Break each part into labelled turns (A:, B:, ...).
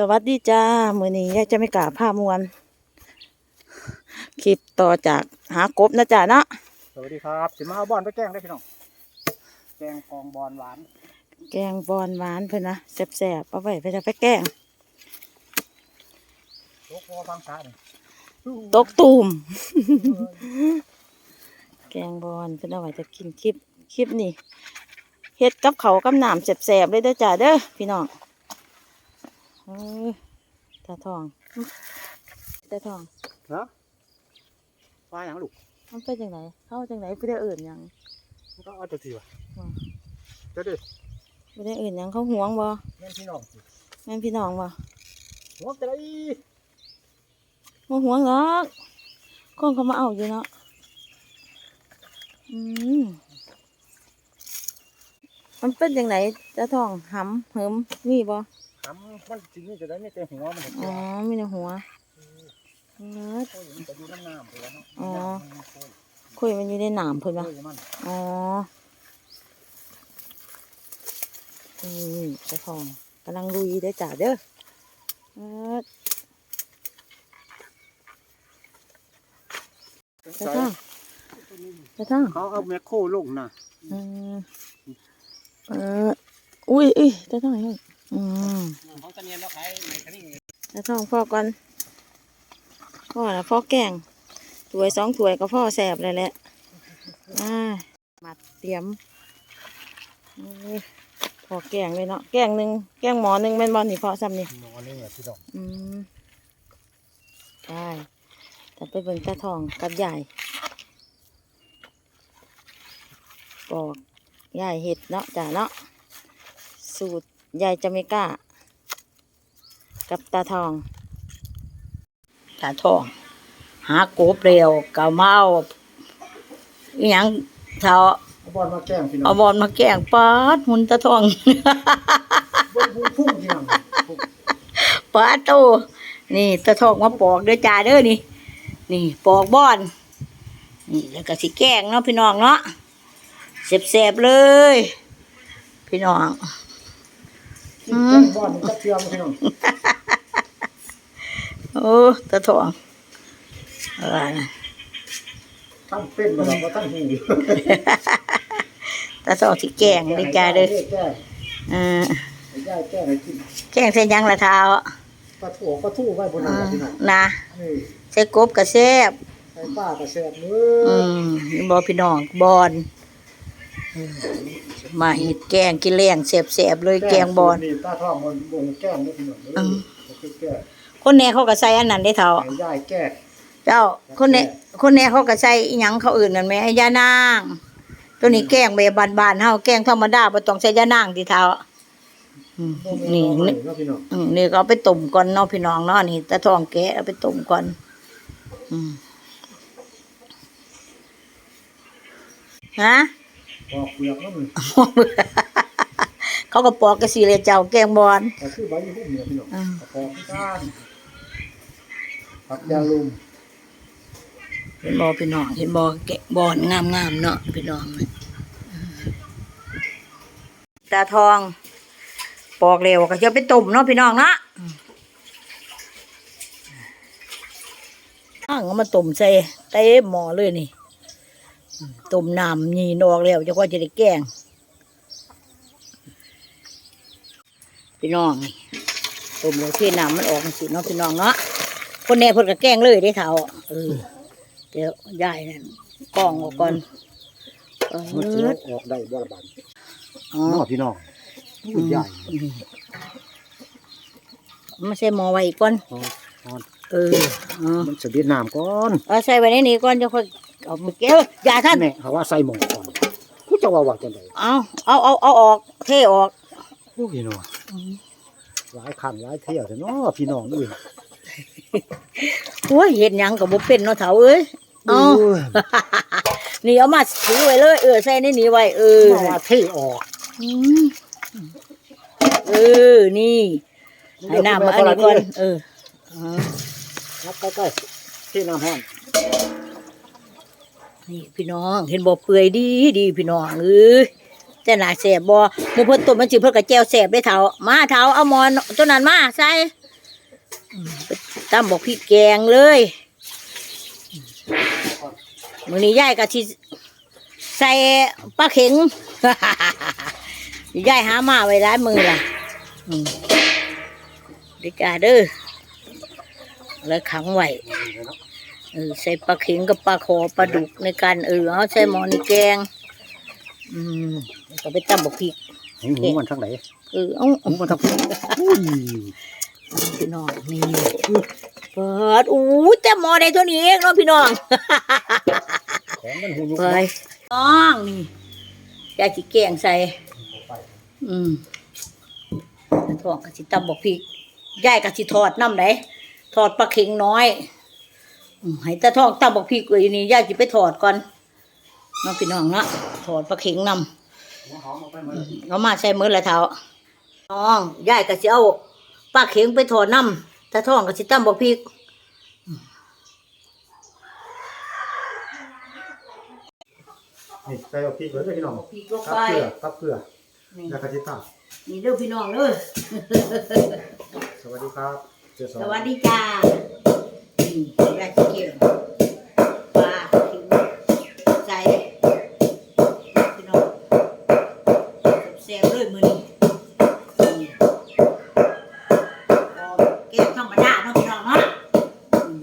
A: สวัสดีจ้า มือนี้ยายจะไม่กล้าผ้ามวนคลิปต่อจากหากบนะจ้าเนาะ
B: สวัสดีครับสิมาเอาบอลไปแกล้งได้พี่น้องแกงกองบอลหวาน
A: แกงบอนหวานเพื่อนนะแสบๆเอาไว้ไปจะไปแกง
B: ตกพอฟังช้าหน่อย
A: ตกตูมแกงบอนเพื่อนเอาไว้จะกินคลิปคลิปนี่เฮ็ดกับเขาวกับหนามแสบๆเลยเด้อจ้าเด้อพี่น้อง เอ้ยตาทองตาทอง
B: นะปลาอย่างลูก
A: มันเป็นจังไหนเข้าจังไหนเพื่ออื่นหยัง
B: มันก็เอาตัวทีวะ
A: อืม
B: เดี๋ยวดิ
A: เพื่ออื่นหยังเขาห่วงบ่
B: แม่นพี่น้องสิ
A: แม่นพี่น้องบ่
B: หัวกระไร
A: บ่ห่วงหรอกคนเขามาเอาอยู่เนาะอืมมันเป็นจังไหนตาทองหำเหิมมีบ่
B: ทำมันจริงนี่จะได้ไม่เต็มหัวมันเห็น
A: อ๋อมีในหัวเออ
B: โอ้ยมันจะอยู่น้ำน้ำไปแล้วเนาะ
A: อ๋อ
B: มันโอ้ย
A: คุยมันอยู่ในหนามเพิ่น
B: โอ้
A: บ่
B: ยมัน
A: อ๋อนี่ตาทองกำลังลุยได้อจ้าเด้อเออตาทองตาทอง
B: เขาเอาแมคโครลงนะ
A: เออเอออุ้ยอุ้ยตาทองเฮ้ย อืม
B: ของตะเนียนเราขายในคณิ้ง
A: ตาทองพ่อก่อนพ่อละพ่อแกงถ้วยสองถ้วยก็พ่อแสบเลยแหละอ่ามาเตรียมเอ้ยพอแกงเลยเนาะแกงหนึ่งแกงหมอหนึ่งแม่นบอลนี่พอซ้ำนี่
B: หมอนี่พี่น้อง
A: อืมได้แต่ไปเบิ่งตาทองกับยายปอกยายเห็ดเนาะจ้าเนาะสูตร ยายจะไม่กล้า กับตาทอง ตาทอง หากบเร็วกะเมาอหยังเท้า
B: เอาบอลมาแกล้งพี่น้อ
A: เอา
B: ง
A: บอลมาแกล้งปาดหุ่นตาทอง
B: บอลพุ่งพี่น้อง
A: ปาโตนี่ตะทองมาปอกเด้อจ้าเด้อนี่ นี่ปอกบอน นี่แล้วก็สิแกงเนาะพี่น้องเนาะเสบๆเลย พี่น้อง
B: แกล้งบอลมันจะเทียมพี่น้อง
A: โอ้ตะทองอะไรนะ
B: ทั้งเป็นมาแล้วก็ทั้งหู
A: ตะทองสิแกงเด้อจ้าเด้อ
B: แก้
A: เออ
B: ให้ย่าแก้ให้กิน
A: แกงเส้นยังละเท้า
B: ปลาถั่วปลาทู่ไว้บน
A: อื
B: นั้น
A: ม
B: พี่น้อง
A: นะ
B: นี่
A: ใส่กบกระแซบ
B: ใส่ป้ากระแสบมื
A: อื
B: อ
A: มนี่บอพี่น้องบอน มาเห็ดแกงกินแรงแสบๆเลยแกงบอน
B: นี่ตาท่องมันบ่งแก้มนี่พี่น้อง
A: อืม
B: ก็คือแก้
A: คนแหน่เขาก็ใส่อันนั้นได้เท่า
B: ให้ย่าแก้
A: เจ้าคนแหน่คนแหน่เขาก็ใส่อิหยังเขาอื่นนั่นไหมยานาง ตัวนี้แกงแบบบานๆเฮาแกงธรรมดาบ่ต้องใส่ยานางที่เท่าอืม
B: บ่มี
A: นี่
B: เอาไว้
A: นี่
B: เนาะพี่น้อง
A: อืมนี่ก็เอาไปต้มก่อนเนาะพี่น้องเนาะนี่ตะทองแกะเอาไปต้มก่อน อืมฮะ
B: ปอกเปลือกแล้วมัน
A: เขาก็ปอกกระสีเลยเจ้าแกงบอน
B: ก็คือใบยี่ห้อเนี่ยพี่น้อง
A: อืม
B: ปอกที่ก้านผักยาลุม
A: เห็นบอพี่น้องเห็นบอแกะบอนงามๆเนาะพี่น้องอืมตาทอง ปอกเร็วก็จะไปต้มเนาะพี่น้องเนาะอืมอ้างเอามาต้มใส่เต็มหม้อเลยนี่อืม ต้มน้ำนี่นออกแล้วจะก็จะได้แกงพี่น้องนี่ต้มแล้วที่น้ำมันออกสิเนาะพี่น้องเนาะคนแน่คนก็แกล้งเลยได้เท่าเออเดี๋ยวยายนั่นกล้องออกก่อนเอ
B: มันสิ
A: อ
B: เอาออกได้บ่ละบาด
A: อ๋อ
B: เนาะพี่น้องอุ้ยใหญ่
A: มาใส่หม้อไว้อีกก่อน
B: อ๋ออ๋อ
A: เอออ๋อ
B: มันสะดิดน้ำก่อน
A: เอาใส่ไว้ในนี้ก่อนจะค่อย เอาไปเก็บอย่าท่าน
B: แม่เขาว่าใส่หม้อก่อนกูจะว่าว่าจังได๋
A: เอาเอาเอาเอาออก เทออก
B: โอ้ยเนาะหลายคันหลายเที่ยวแต่เนาะพี่น้องเอ้ย
A: โอ้ยเห็ดหยังกับบุเป็นเนาะเถาเอ้ยเอา
B: โอ้ย
A: นี่เอามาถือไว้เลย เออใส่ในนี้ไว้เออ
B: มาว่าเที่ออก
A: อืมเออนี่ให้น้ำมาอันนี้ก่อนเอออ๋อ
B: ครับใกล้ๆที่น้ำห้อน
A: นี่พี่น้องเห็นบ่เปื่อยดีดีพี่น้องเอ้ยแต่หนาแสบบ่หมูเพิ่นต้มมันสิเพิ่นก็แจวแสบได้เท่ามาเท่าเอามอนตัวนั้นมาใส่ตั้มบอกพี่แกงเลยมือนี้ยายก็ชิใส่ปลาเข็งยายหามาไว้ร้ายมือล่ะดีจ้าเด้อแล้วขังไว้ เออใส่ปลาเข็งกับปลาคอปลาดุกในการเออเอาใส่หมอนี่แกง อืมแล้วก็ไปตั้มบอกพี่
B: หูหูมันทั้งไหน
A: เออเอา
B: หูมันทั้งอุ้ย
A: พี่น้องนี่เปิดอู้แต่หมอได้เท่านี้เองเนาะพี่น้อง
B: ของมันหูยุก
A: เปิดน้องนี่ยายสิแกงใส่ อืมทอดกะสิตำบอกพริกยายกะสิทอดน้ำไหนทอดปลาเข็งน้อยอืม ให้ตาทองตำบอกพริกไว้นี่ยายสิไปทอดก่อนเน้องพี่น้องเนาะทอดปลาเข็งนำ
B: หัวหอมเอาไปหมด
A: เอามาใส่มือละเท้าน้องยายก็สิเอาปลาเข็งไปถอดน้ำถ้าท้องก็สิตั้มบอกพริก
B: นี่ใส่เอาพริกไว้ด้วยพี่น้อง
A: พริกลง
B: กับ
A: ไป
B: เกลือกับเกลือ
A: นี่
B: แล้วก็จิตา
A: นี่เด้อพี่น้องเด้อ
B: สวัสดีครับเจ้าส
A: ส
B: อง
A: วัสดีจ้า นี่ยายสิเกี่ยวปลาเข็งใส่พี่น้องแซ่บๆเลยมื้อนี้นี่เอาแกงธรรมดาเนาะพี่น้องเนาะอืม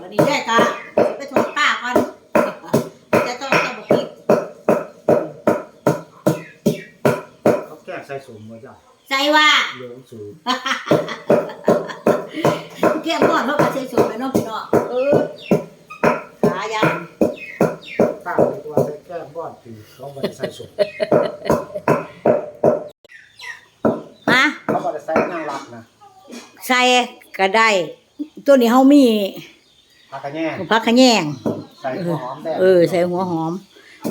A: วันนี้ยายก็ไปถอดป้าก่อนจะต้องต้องบอกพริก
B: เขาแก้ใส่สมมาจ้ะ
A: ใจว่า
B: เหลืองสูง
A: แก้มก่อนเขาก็ใช้สูตรไปเนาะพี่น้องเออขายัง
B: ตั้งในตัวใส่แก้มก้อนคือเขาไม่ได้ใส่สม
A: ฮะ
B: เขาไม่ได้ใส่นางรักนะ
A: ใส่ก็ได้ ตัวนี้เฮามี
B: ผักกระแยง
A: ผักขะแยง
B: ใส่หัวหอมแดง
A: เออใส่หัวหอม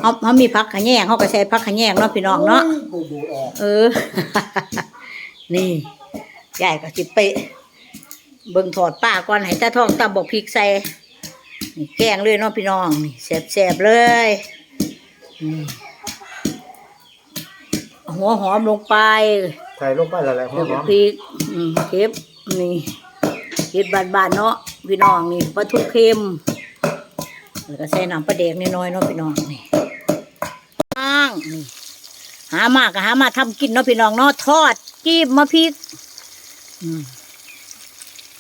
A: เฮาเฮามีผักขะแยงเฮาก็ใส่ผักขะแยงเนาะพี่น้องเนาะ
B: ดูดูออก
A: เออ นี่ยายก็สิไป เบิ่งถอดป้าก่อนให้ตาทองตำบอกพริกใส่นี่แกงเลยเนาะพี่น้องนี่แซ่บๆเลยนี่หัวหอมลงไป
B: ใส่ลงไปแล้วแหละหัว
A: แล้ว
B: ห
A: ก็
B: อม
A: พริกอืมเค็มนี่เห็ดบานๆเนาะพี่น้องนี่ปลาทูเค็มแล้วก็ใส่น้ำปลาแดกน้อยๆเนาะพี่น้องนี่อ้างนี่หามากก็หามาทำกินเนาะพี่น้องเนาะทอดกีบมาพริกอืม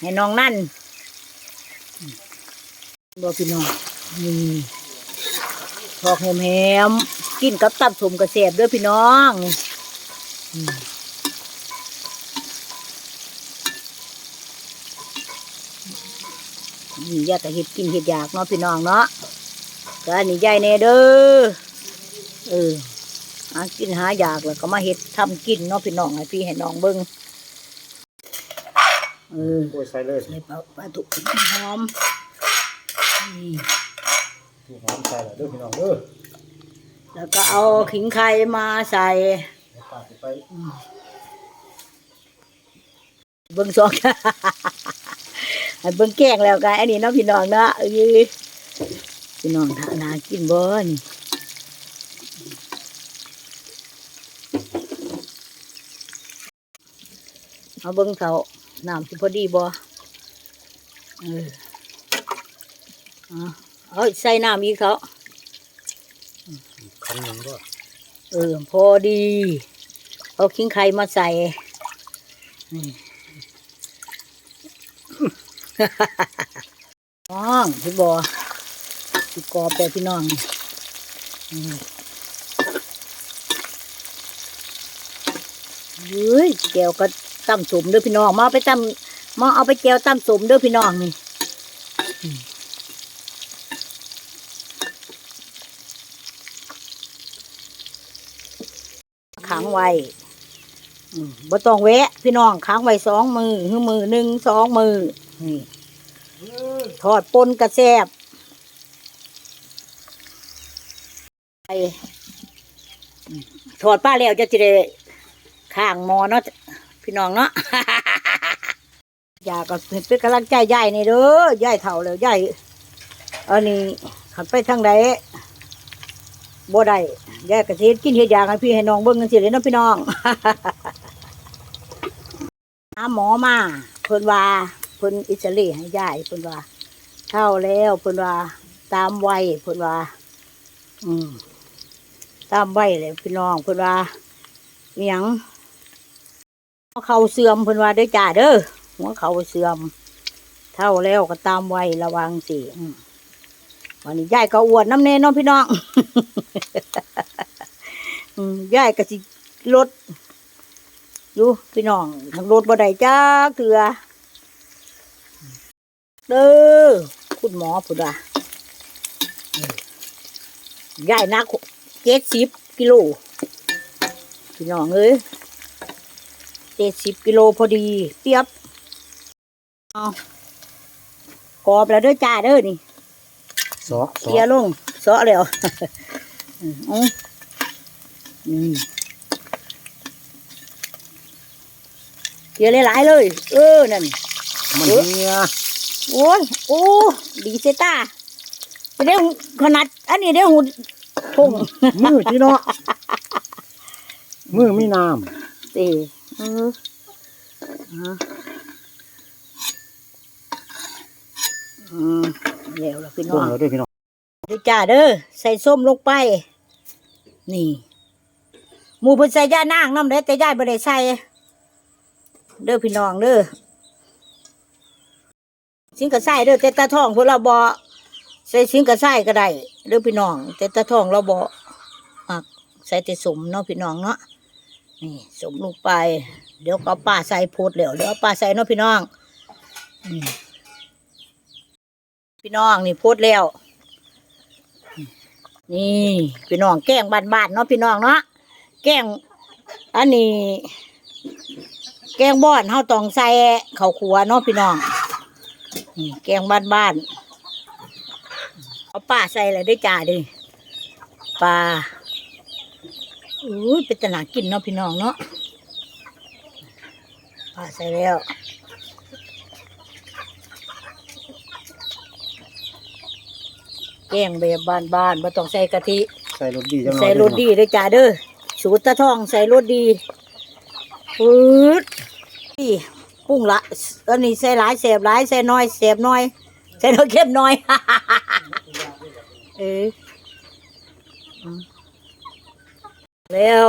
A: ให้น้องนั่นอืมบ่พี่น้องนี่ทอกแหมๆกินกับตับสมกระเสียบด้วยพี่น้องนี่ยายก็เห็ดกินเห็ดอยากเนาะพี่น้องเนาะก็อันนี่ยายเนเด้อเออหากินหาอยากแล้วก็มาเห็ดทำกินเนาะพี่น้องให้พี่ให้น้องเบิ้ง เออ
B: โอ้ยใส่เลย
A: ใส่ปลาปลาดุกหอมนี่
B: หัวหอมใส่แล้วเด้อพี่น้องเด้อ
A: แล้วก็เอาขิงไข่มาใส่
B: เดี๋ยวป้าสิไป
A: เบิ้งสอง ให้เบิ้งแกงแล้วกันอันนี้เนาะพี่น้องเนาะเออพี่น้องทานากินบ่นี่เอาเบิ้งเขา น้ำสิพอดีบ่เออเอาเอาใส่น้ำอีกเขา
B: คันหนึ่งก็
A: เออ พอดี เอาขิงไข่มาใส่นี่น้องพี่บอพี่กรอบแต่พี่น้องอืมเฮ้ยแก้วก็ ตั้มสมเด้อพี่น้องมาเอาไปตั้มมาเอาไปแก้วตั้มสมเด้อพี่น้องนี่ขังไว้บ่ต้องแวะ พี่น้องขังไว้สองมือหือมือหนึ่งสองมือนี่ทอดปนกระแซบไปทอดป้าแล้วจะจะได้ข้างมอเนาะ พี่น้องเนาะยาก็เป็นกำลังใจใหญ่นี่เด้อยายเท่าแล้วยายอันนี้ขันไปทางใดบ่ได้ยายกระเทศกินเฮ็ดยางให้พี่ให้น้องเบิ่งกันสิเลยเนาะพี่น้องหาหมอมาเพิ่นว่าเพิ่นอิสรีให้ยายเพิ่นว่าเท่าแล้วเพิ่นว่าตามวัยเพิ่นว่า อืม ตามวัยเลยพี่น้องเพิ่นว่าเมียง หัวเขาเสื่อมเพิ่นว่าเด้อจ้าเด้อหัวเขาเสื่อม เท่าแล้วก็ตามวัยระวังสิวันนี้ยายก็อ้วนน้ำเนเนาะพี่น้องยายก็สิลดอยู่พี่น้องทางรถบ่ได้จ้าเถือเด้อคุณหมอพุดว่ายายนักเจ็ดสิบกิโลพี่น้องเอ้ย จ็ดสิบกิโลพอดี เปียบเอากรอบแล้วเด้อจ้าเด้อนี่
B: ซอซ
A: เคลีย
B: อ
A: ร์ลงเสาะแล้วอืมเอาอืมเคลียร์หลายๆเลย เออนั่น
B: มันเฮีย
A: โอ้ย โอ้ ดีเซตาจะได้ขนาด อันนี้ได้หูทง
B: มือที่เนาะมือมีน้
A: สิเออฮะอืมเดี๋ยวละพี่น้
B: ต้
A: อง
B: ด้วยพี่น้อง
A: ดูจ้าเด้อใส่ส้มลงไป นี่ หมูเพิ่นใส่ย่านางน้ำเด้แต่ย่ายบ่ได้ใส่เด้อพี่น้องเด้อสิงกระใส่เด้อแต่ตาทองพวกเราบ่ใส่สิงกระใส่ก็ได้เด้อพี่น้องแต่ตาทองเราบ่มักใส่แต่สมเนาะพี่น้องเนาะ นี่สมลงไป เดี๋ยวก็ป้าใส่โพดแล้วเดี๋ยวป้าใส่เนาะพี่น้องพี่น้องนี่โพดแล้ว นี่พี่น้องแกงบ้านๆเนาะพี่น้องเนาะแกงอันนี้ แกงบ้อนเฮาต้องใส่ข้าวขัวเนาะพี่น้องนี่แกงบ้านๆเอาปลาใส่เลยได้จ้าดิปลา อุ้ยเป็นตนากินเนาะพี่น้องเนาะปลาใส่แล้วแกงแบบบ้านๆไม่ต้องใส่กะทิ
B: ใส่รสดีจัง
A: ใส่รสดีเลยจ้าเด้อสูตรตะทองใส่รสดีปื๊ดนี่ปรุงละอันนี้ใส่หลายแสบหลายใส่น้อยแสบน้อย ใส่น้อยเข้มน้อย เอออืม แล้ว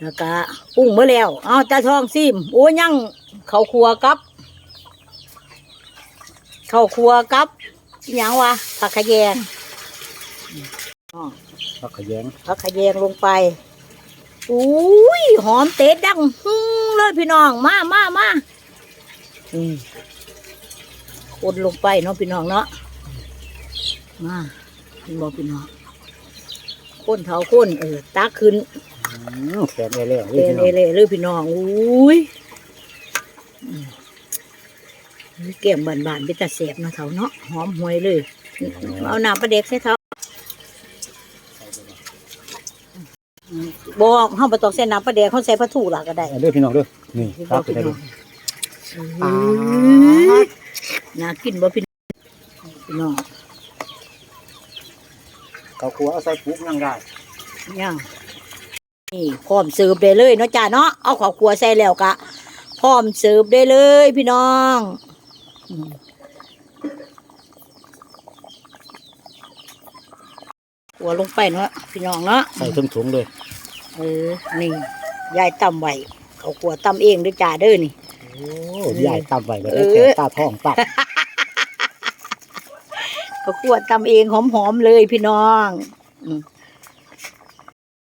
A: แล้วก็ปรุงเมื่อแล้วเอาตาทองซิมโอ้ยังเขาวครัวกับ เขาวครัวกับอิหยังวะผักขะแยง
B: ผักขะแยง
A: ผักขะแยงลงไปอุ้ยหอมเตะดังฮึ่งเลยพี่น้องมามามาอืมคนลงไปเนาะพี่น้องเนาะมาพี่บอกพี่น้อง คนเท้าคนเออตาขึ้น
B: อืมแขนเอเล่
A: เอเล่เล่เลยพี่น้องอุ้ยอืมเกี่ยมบานๆเป็นตาเสียบเนาะเท้าเนาะหอมหวยเลย เอาน้ำปลาเด็กใส่เท้าบอกเฮาบ่ต้องใส่น้ำปลาแดงเฮาใส่ปลาทูล่ะก็ได้
B: เอาเด้อพี่น้องเด้อนี่ครับไปได้ดู
A: อื้อน่ากินบ่พี่พี่น้อง
B: ข้าวคั่วเอาใส่ปุ๊บยังได้
A: ยังนี่พร้อมเสิร์ฟได้เลยเนาะจ้าเนาะเอาข้าวคั่วใส่แล้วก็พร้อมเสิร์ฟได้เลย พี่น้องอืมขัวลงไปเนาะพี่น้องเนาะ
B: ใส่ถุงถุงๆเลย
A: เออนี่ยายตำไว้เขาขัวตำเองด้วยจ้าเด้อนี่
B: โอ้ยายตำไว้ก็ได้
A: เออ
B: แขนตาท้องตับ
A: เขาขัวตำเองหอมๆเลยพี่น้องอืม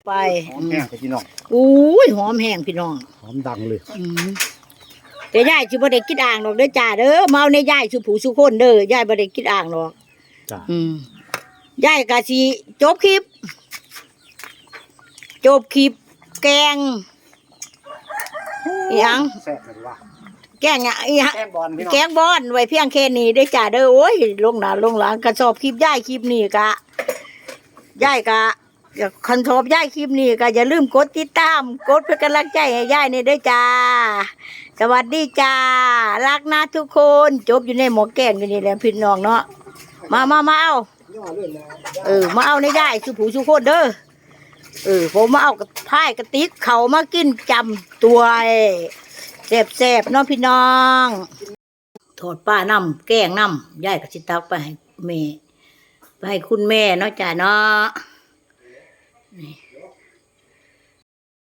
A: ไป
B: หอมแห้งไปพี่น้อง
A: อุ้ยหอมแห้งพี่น้อง
B: หอมดังเลย
A: อืมแต่ยายสิบ่ได้กินอ่างหรอกเด้อจ้าเด้อเมาในยายสุผู้สุคนเด้อยายบ่ได้กินอ่างหรอก
B: จ้า
A: อืมยายก็สิจบคลิป จบคลิปแกงอิหยัง
B: แซ่บเลยว่า
A: แกงอะอิหยัง
B: แกงบอลพี่น้อง
A: แกงบอนไว้เพียงแค่นี้ได้อจ้าเด้อโอ้ยลงหนาลงหลังกระสอบคลิปย่ายคลิปนี้กะย่ายกะคันชอบย่ายคลิปนี้ก็อย่าลืมกดติดตามกดเพื่อกำลังใจให้ย่ายนี่ด้วยจ้า สวัสดีจ้า รักนะทุกคน จบอยู่ในหมอแกงอยู่นี่แหละพี่น้องเนาะมามามาเอา
B: ย่อเล่นนะ
A: เออมาเอาในย่ายสุผูสุโคตรเด้อเออผมมาเอากระพายกระติกเขามากินจำตัว แสบๆเนาะพี่น้องโทษป้าน้ำแกงน้ำยายกับชิตักไปให้แม่ไปให้คุณแม่เนาะจ้าเนาะ